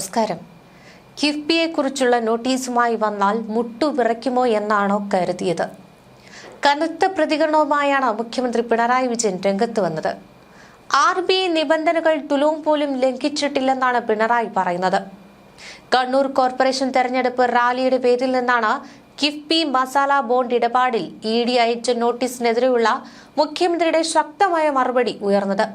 നമസ്കാരം. കിഫ്ബിയെക്കുറിച്ചുള്ള നോട്ടീസുമായി വന്നാൽ മുട്ടുവിറയ്ക്കുമോ എന്നാണോ കരുതിയത്. കനത്ത പ്രതികരണവുമായാണ് മുഖ്യമന്ത്രി പിണറായി വിജയൻ രംഗത്ത് വന്നത്. ആർ ബി ഐ നിബന്ധനകൾ തുലവും പോലും ലംഘിച്ചിട്ടില്ലെന്നാണ് പിണറായി പറയുന്നത്. കണ്ണൂർ കോർപ്പറേഷൻ തെരഞ്ഞെടുപ്പ് റാലിയുടെ പേരിൽ നിന്നാണ് കിഫ്ബി മസാല ബോണ്ട് ഇടപാടിൽ ഇ ഡി അയച്ച നോട്ടീസിനെതിരെയുള്ള മുഖ്യമന്ത്രിയുടെ ശക്തമായ മറുപടി ഉയർന്നത്.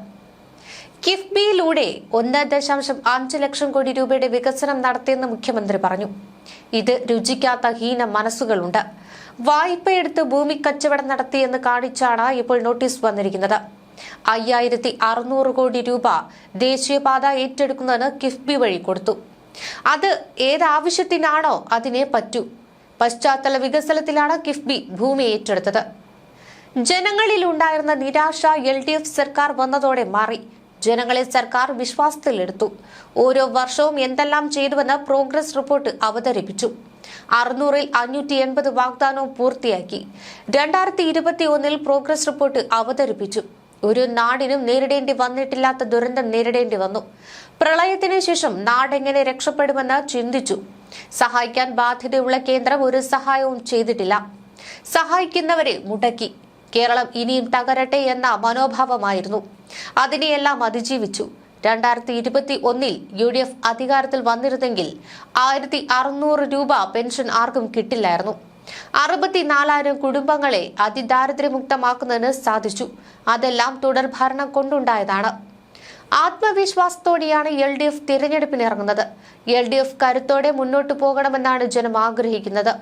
കിഫ്ബിയിലൂടെ ഒന്ന് ദശാംശം അഞ്ച് ലക്ഷം കോടി രൂപയുടെ വികസനം നടത്തിയെന്ന് മുഖ്യമന്ത്രി പറഞ്ഞു. ഇത് രുചിക്കാത്ത ഹീന മനസ്സുകളുണ്ട്. വായ്പയെടുത്ത് ഭൂമി കച്ചവടം നടത്തിയെന്ന് കാണിച്ചാണ് ഇപ്പോൾ നോട്ടീസ് വന്നിരിക്കുന്നത്. അയ്യായിരത്തി അറുന്നൂറ് കോടി രൂപ ദേശീയപാത ഏറ്റെടുക്കുന്നതിന് കിഫ്ബി വഴി കൊടുത്തു. അത് ഏതാവശ്യത്തിനാണോ അതിനെ പറ്റൂ. പശ്ചാത്തല വികസനത്തിലാണ് കിഫ്ബി ഭൂമി ഏറ്റെടുത്തത്. ജനങ്ങളിൽ ഉണ്ടായിരുന്ന നിരാശ എൽ ഡി എഫ് സർക്കാർ വന്നതോടെ മാറി. ജനങ്ങളെ സർക്കാർ വിശ്വാസത്തിലെടുത്തു. ഓരോ വർഷവും എന്തെല്ലാം ചെയ്തുവെന്ന് പ്രോഗ്രസ് റിപ്പോർട്ട് അവതരിപ്പിച്ചു. അറുന്നൂറിൽ അഞ്ഞൂറ്റി എൺപത് വാഗ്ദാനവും പൂർത്തിയാക്കി. രണ്ടായിരത്തി ഇരുപത്തി ഒന്നിൽ പ്രോഗ്രസ് റിപ്പോർട്ട് അവതരിപ്പിച്ചു. ഒരു നാടിനും നേരിടേണ്ടി വന്നിട്ടില്ലാത്ത ദുരന്തം നേരിടേണ്ടി വന്നു. പ്രളയത്തിന് ശേഷം നാടെങ്ങനെ രക്ഷപ്പെടുമെന്ന് ചിന്തിച്ചു. സഹായിക്കാൻ ബാധ്യതയുള്ള കേന്ദ്രം ഒരു സഹായവും ചെയ്തിട്ടില്ല. സഹായിക്കുന്നവരെ മുടക്കി. കേരളം ഇനിയും തകരട്ടെ എന്ന മനോഭാവമായിരുന്നു. അതിനെയെല്ലാം അതിജീവിച്ചു. രണ്ടായിരത്തി ഇരുപത്തി ഒന്നിൽ യു ഡി എഫ് അധികാരത്തിൽ വന്നിരുന്നെങ്കിൽ ആയിരത്തി അറുന്നൂറ് രൂപ പെൻഷൻ ആർക്കും കിട്ടില്ലായിരുന്നു. അറുപത്തിനാലായിരം കുടുംബങ്ങളെ അതിദാരിദ്ര്യമുക്തമാക്കുന്നതിന് സാധിച്ചു. അതെല്ലാം തുടർ ഭരണം കൊണ്ടുണ്ടായതാണ്. ആത്മവിശ്വാസത്തോടെയാണ് എൽ ഡി എഫ് തിരഞ്ഞെടുപ്പിന് ഇറങ്ങുന്നത് എൽ ഡി എഫ് കരുത്തോടെ മുന്നോട്ടു പോകണമെന്നാണ് ജനം ആഗ്രഹിക്കുന്നത്.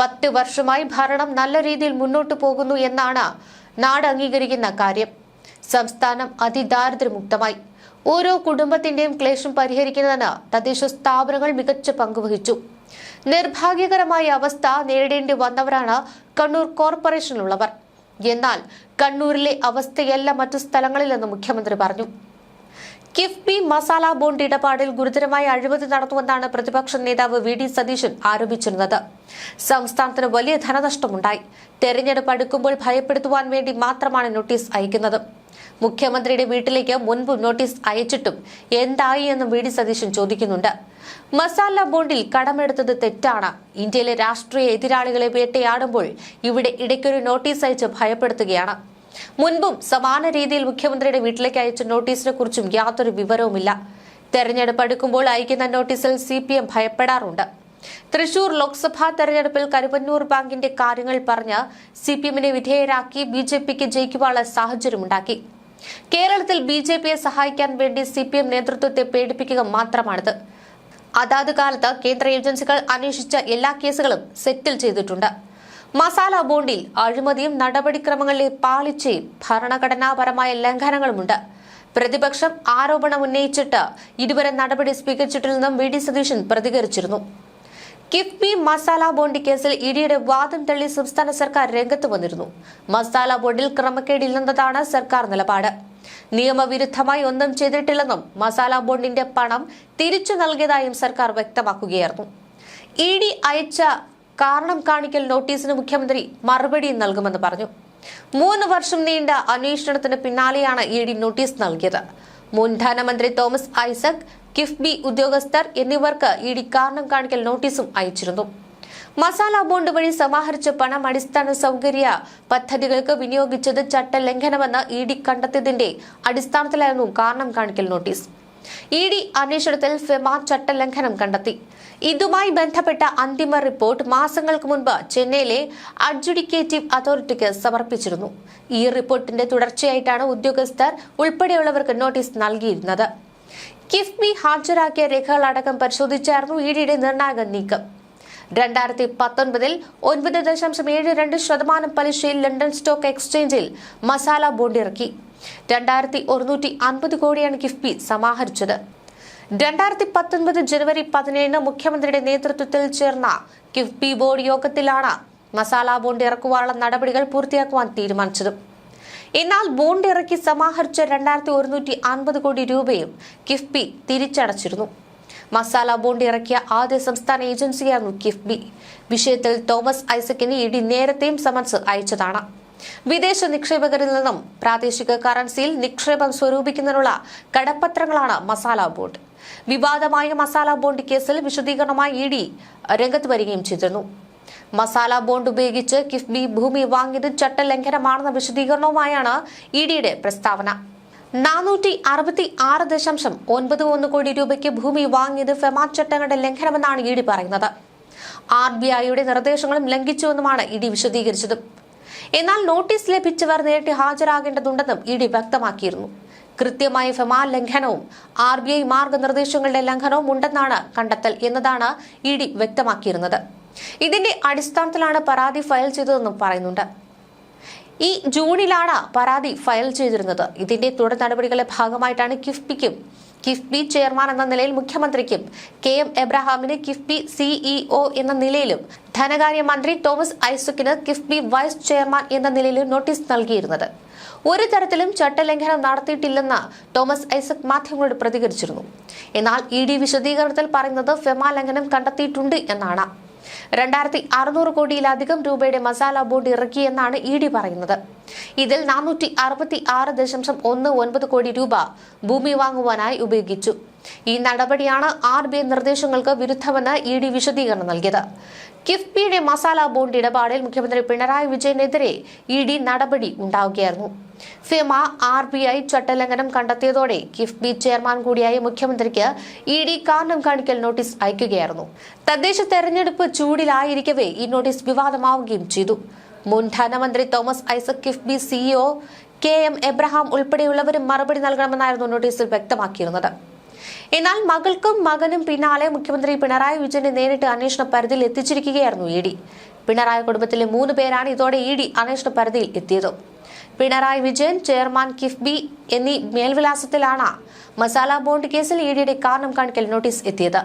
പത്ത് വർഷമായി ഭരണം നല്ല രീതിയിൽ മുന്നോട്ടു പോകുന്നു എന്നാണ് നാട് അംഗീകരിക്കുന്ന കാര്യം. സംസ്ഥാനം അതിദാരിദ്ര്യമുക്തമായി. ഓരോ കുടുംബത്തിന്റെയും ക്ലേശം പരിഹരിക്കുന്നതിന് തദ്ദേശ സ്ഥാപനങ്ങൾ മികച്ച പങ്കുവഹിച്ചു നിർഭാഗ്യകരമായ അവസ്ഥ നേരിടേണ്ടി വന്നവരാണ് കണ്ണൂർ കോർപ്പറേഷനിലുള്ളവർ. എന്നാൽ കണ്ണൂരിലെ അവസ്ഥയല്ല മറ്റു സ്ഥലങ്ങളിലെന്ന് മുഖ്യമന്ത്രി പറഞ്ഞു. കിഫ്ബി മസാല ബോണ്ട് ഇടപാടിൽ ഗുരുതരമായ അഴിമതി നടന്നുവെന്നാണ് പ്രതിപക്ഷ നേതാവ് വി ഡി സതീശൻ ആരോപിച്ചിരുന്നത്. സംസ്ഥാനത്തിന് വലിയ ധനനഷ്ടമുണ്ടായി. തെരഞ്ഞെടുപ്പ് അടുക്കുമ്പോൾ ഭയപ്പെടുത്തുവാൻ വേണ്ടി മാത്രമാണ് നോട്ടീസ് അയക്കുന്നത്. മുഖ്യമന്ത്രിയുടെ വീട്ടിലേക്ക് മുൻപ് നോട്ടീസ് അയച്ചിട്ടും എന്തായി എന്ന് വി ഡി സതീശൻ ചോദിക്കുന്നുണ്ട്. മസാല ബോണ്ടിൽ കടമെടുത്തത് തെറ്റാണ്. ഇന്ത്യയിലെ രാഷ്ട്രീയ എതിരാളികളെ വേട്ടയാടുമ്പോൾ ഇവിടെ ഇടയ്ക്കൊരു നോട്ടീസ് അയച്ച് ഭയപ്പെടുത്തുകയാണ്. മുൻപും സമാന രീതിയിൽ മുഖ്യമന്ത്രിയുടെ വീട്ടിലേക്ക് അയച്ച നോട്ടീസിനെ കുറിച്ചും യാതൊരു വിവരവുമില്ല. തെരഞ്ഞെടുപ്പ് അടുക്കുമ്പോൾ അയക്കുന്ന നോട്ടീസിൽ സി പി എം ഭയപ്പെടാറുണ്ട്. തൃശൂർ ലോക്സഭാ തെരഞ്ഞെടുപ്പിൽ കരുവന്നൂർ ബാങ്കിന്റെ കാര്യങ്ങൾ പറഞ്ഞ് സി പി എമ്മിനെ വിധേയരാക്കി ബി ജെ പിക്ക് ജയിക്കുവാനുള്ള സാഹചര്യമുണ്ടാക്കി. കേരളത്തിൽ ബി ജെ പിയെ സഹായിക്കാൻ വേണ്ടി സി പി എം നേതൃത്വത്തെ പേടിപ്പിക്കുക മാത്രമാണിത്. അതാത് കാലത്ത് കേന്ദ്ര ഏജൻസികൾ അന്വേഷിച്ച എല്ലാ കേസുകളും സെറ്റിൽ ചെയ്തിട്ടുണ്ട്. മസാല ബോണ്ടിൽ അഴിമതിയും നടപടിക്രമങ്ങളിലെ പാളിച്ചയും ഭരണഘടനാപരമായ ലംഘനങ്ങളുമുണ്ട്. പ്രതിപക്ഷം ആരോപണം ഉന്നയിച്ചിട്ട് ഇതുവരെ നടപടി സ്വീകരിച്ചിട്ടില്ലെന്നും വി ഡി സതീശൻ പ്രതികരിച്ചിരുന്നു. കിഫ്ബി മസാല ബോണ്ട് കേസിൽ ഇഡിയുടെ വാദം തള്ളി സംസ്ഥാന സർക്കാർ രംഗത്ത് വന്നിരുന്നു. മസാല ബോണ്ടിൽ ക്രമക്കേടില്ലെന്നതാണ് സർക്കാർ നിലപാട്. നിയമവിരുദ്ധമായി ഒന്നും ചെയ്തിട്ടില്ലെന്നും മസാല ബോണ്ടിന്റെ പണം തിരിച്ചു നൽകിയതായും സർക്കാർ വ്യക്തമാക്കുകയായിരുന്നു. ഇ ഡി അയച്ച കാരണം കാണിക്കൽ നോട്ടീസിന് മുഖ്യമന്ത്രി മറുപടി നൽകുമെന്ന് പറഞ്ഞു. മൂന്ന് വർഷം നീണ്ട അന്വേഷണത്തിന് പിന്നാലെയാണ് ഇ ഡി നോട്ടീസ് നൽകിയത്. മുൻ ധനമന്ത്രി തോമസ് ഐസക് കിഫ്ബി ഉദ്യോഗസ്ഥർ എന്നിവർക്ക് ഇഡി കാരണം കാണിക്കൽ നോട്ടീസും അയച്ചിരുന്നു. മസാല ബോണ്ട് വഴി സമാഹരിച്ച പണം അടിസ്ഥാന സൗകര്യ പദ്ധതികൾക്ക് വിനിയോഗിച്ചത് ചട്ടലംഘനമെന്ന് ഇ ഡി കണ്ടെത്തിയതിന്റെ അടിസ്ഥാനത്തിലായിരുന്നു കാരണം കാണിക്കൽ നോട്ടീസ്. ഇ ഡി അന്വേഷണത്തിൽ ഫെമ ചട്ടലംഘനം കണ്ടെത്തി. ഇതുമായി ബന്ധപ്പെട്ട അന്തിമ റിപ്പോർട്ട് മാസങ്ങൾക്ക് മുൻപ് ചെന്നൈയിലെ അഡ്ജുഡിക്കേറ്റീവ് അതോറിറ്റിക്ക് സമർപ്പിച്ചിരുന്നു. ഈ റിപ്പോർട്ടിന്റെ തുടർച്ചയായിട്ടാണ് ഉദ്യോഗസ്ഥർ ഉൾപ്പെടെയുള്ളവർക്ക് നോട്ടീസ് നൽകിയിരുന്നത്. കിഫ്ബി ഹാജരാക്കിയ രേഖകളടക്കം പരിശോധിച്ചായിരുന്നു ഇ ഡിയുടെ നിർണായക നീക്കം. രണ്ടായിരത്തി പത്തൊൻപതിൽ ഒൻപത് ദശാംശം ഏഴ് രണ്ട് ശതമാനം പലിശയിൽ ലണ്ടൻ സ്റ്റോക്ക് എക്സ്ചേഞ്ചിൽ മസാല ബോണ്ട് ഇറക്കി രണ്ടായിരത്തി ഒരുന്നൂറ്റി അൻപത് കോടിയാണ് കിഫ്ബി സമാഹരിച്ചത്. രണ്ടായിരത്തി പത്തൊൻപത് ജനുവരി പതിനേഴിന് മുഖ്യമന്ത്രിയുടെ നേതൃത്വത്തിൽ ചേർന്ന കിഫ്ബി ബോർഡ് യോഗത്തിലാണ് മസാല ബോണ്ട് ഇറക്കുവാനുള്ള നടപടികൾ പൂർത്തിയാക്കുവാൻ തീരുമാനിച്ചത്. എന്നാൽ ബോണ്ട് ഇറക്കി സമാഹരിച്ച രണ്ടായിരത്തി ഒരുന്നൂറ്റി അൻപത് കോടി രൂപയും കിഫ്ബി തിരിച്ചടച്ചിരുന്നു. മസാല ബോണ്ട് ഇറക്കിയ ആദ്യ സംസ്ഥാന ഏജൻസിയായിരുന്നു കിഫ്ബി. വിഷയത്തിൽ തോമസ് ഐസക്കിന് ഇ ഡി നേരത്തെയും സമൻസ് അയച്ചതാണ്. വിദേശ നിക്ഷേപകരിൽ നിന്നും പ്രാദേശിക കറൻസിയിൽ നിക്ഷേപം സ്വരൂപിക്കുന്നതിനുള്ള കടപ്പത്രങ്ങളാണ് മസാല ബോണ്ട്. വിവാദമായ മസാല ബോണ്ട് കേസിൽ വിശദീകരണമായി ഇ ഡി രംഗത്ത് വരികയും ചെയ്തിരുന്നു. മസാല ബോണ്ട് ഉപയോഗിച്ച് കിഫ്ബി ഭൂമി വാങ്ങിയത് ചട്ടലംഘനമാണെന്ന വിശദീകരണവുമായാണ് ഇ ഡിയുടെ പ്രസ്താവന. നാനൂറ്റി അറുപത്തി ആറ് ദശാംശം ഒൻപത് ഒന്ന് കോടി രൂപയ്ക്ക് ഭൂമി വാങ്ങിയത് ഫെമാ ചട്ടങ്ങളുടെ ലംഘനമെന്നാണ് ഇ ഡി പറയുന്നത്. ആർ ബി ഐയുടെ നിർദ്ദേശങ്ങളും ലംഘിച്ചുവെന്നുമാണ് ഇ ഡി വിശദീകരിച്ചത്. എന്നാൽ നോട്ടീസ് ലഭിച്ചവർ നേരിട്ട് ഹാജരാകേണ്ടതുണ്ടെന്നും ഇ ഡി വ്യക്തമാക്കിയിരുന്നു. കൃത്യമായ ഫെമാ ലംഘനവും ആർ ബി ഐ മാർഗനിർദ്ദേശങ്ങളുടെ ലംഘനവും ഉണ്ടെന്നാണ് കണ്ടെത്തൽ എന്നതാണ് ഇ ഡി വ്യക്തമാക്കിയിരുന്നത്. ഇതിന്റെ അടിസ്ഥാനത്തിലാണ് പരാതി ഫയൽ ചെയ്തതെന്നും പറയുന്നുണ്ട്. ഈ ജൂണിലാണ് പരാതി ഫയൽ ചെയ്തിരുന്നത്. ഇതിന്റെ തുടർ നടപടികളുടെ ഭാഗമായിട്ടാണ് കിഫ്ബിക്കും കിഫ്ബി ചെയർമാൻ എന്ന നിലയിൽ മുഖ്യമന്ത്രിക്കും കെ എം എബ്രഹാമിന് കിഫ്ബി സിഇഒ എന്ന നിലയിലും ധനകാര്യമന്ത്രി തോമസ് ഐസക്കിന് കിഫ്ബി വൈസ് ചെയർമാൻ എന്ന നിലയിലും നോട്ടീസ് നൽകിയിരുന്നത്. ഒരു തരത്തിലും ചട്ടലംഘനം നടത്തിയിട്ടില്ലെന്ന് തോമസ് ഐസക് മാധ്യമങ്ങളോട് പ്രതികരിച്ചിരുന്നു. എന്നാൽ ഇ ഡി വിശദീകരണത്തിൽ പറയുന്നത് ഫെമ ലംഘനം കണ്ടെത്തിയിട്ടുണ്ട് എന്നാണ്. രണ്ടായിരത്തി അറുന്നൂറ് കോടിയിലധികം രൂപയുടെ മസാല ബോണ്ട് ഇറക്കിയെന്നാണ് ഇ ഡി പറയുന്നത്. ഇതിൽ നാനൂറ്റി അറുപത്തി ആറ് ദശാംശം ഒന്ന് ഒൻപത് കോടി രൂപ ഭൂമി വാങ്ങുവാനായി ഉപയോഗിച്ചു. ഈ നടപടിയാണ് ആർ ബി ഐ നിർദ്ദേശങ്ങൾക്ക് വിരുദ്ധമെന്ന് ഇ ഡി വിശദീകരണം നൽകിയത്. കിഫ്ബിയുടെ മസാല ബോണ്ട് ഇടപാടിൽ മുഖ്യമന്ത്രി പിണറായി വിജയനെതിരെ ഇ ഡി നടപടി ഉണ്ടാവുകയായിരുന്നു. ഫിമ ആർ ബി ഐ ചട്ടലംഘനം കണ്ടെത്തിയതോടെ കിഫ്ബി ചെയർമാൻ കൂടിയായ മുഖ്യമന്ത്രിക്ക് ഇ ഡി കാരണം കാണിക്കൽ നോട്ടീസ് അയക്കുകയായിരുന്നു. തദ്ദേശ തെരഞ്ഞെടുപ്പ് ചൂടിലായിരിക്കവേ ഈ നോട്ടീസ് വിവാദമാവുകയും ചെയ്തു. മുൻ ധനമന്ത്രി Thomas Isaac KIIFB CEO K M Abraham ഉൾപ്പെടെയുള്ളവരും മറുപടി നൽകണമെന്നായിരുന്നു നോട്ടീസിൽ വ്യക്തമാക്കിയിരുന്നത്. എന്നാൽ മകൾക്കും മകനും പിന്നാലെ മുഖ്യമന്ത്രി പിണറായി വിജയനെ നേരിട്ട് അന്വേഷണ പരിധിയിൽ എത്തിച്ചിരിക്കുകയായിരുന്നു ഇ ഡി. പിണറായി കുടുംബത്തിലെ മൂന്ന് പേരാണ് ഇതോടെ ഇ ഡി അന്വേഷണ പരിധിയിൽ എത്തിയത്. പിണറായി വിജയൻ ചെയർമാൻ കിഫ്ബി എന്നീ മേൽവിലാസത്തിലാണ് മസാല ബോണ്ട് കേസിൽ ഇ ഡിയുടെ കാരണം കാണിക്കൽ നോട്ടീസ് എത്തിയത്.